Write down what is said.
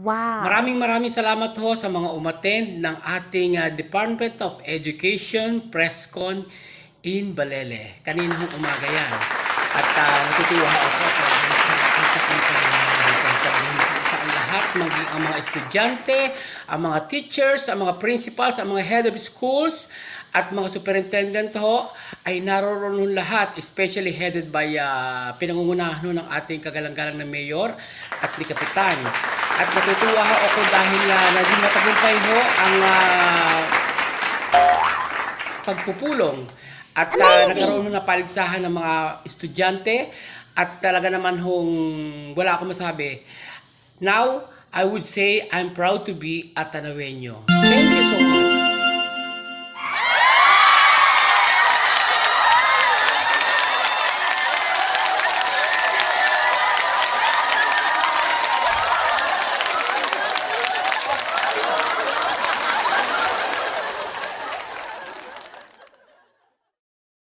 Wow. Maraming maraming salamat ho sa mga umattend ng ating ah, Department of Education Presscon in Balele. Kanina hong umaga yan. At ah, natutuwa ako at maraming sa lahat, maging ang mga estudyante, ang mga teachers, ang mga principals, ang mga head of schools, at mga superintendent ho, ay naroon lahat, especially headed by ah, pinangungunahan ng ating kagalang-galang na mayor at ni Kapitan. At natutuwa ho ako dahil uh, naging matagumpay ho ang ah, pagpupulong at uh, nagkaroon ho na paligsahan ng mga estudyante at talaga naman hong wala akong masabi. Now, I would say I'm proud to be a Tanawenyo. Thank you so much.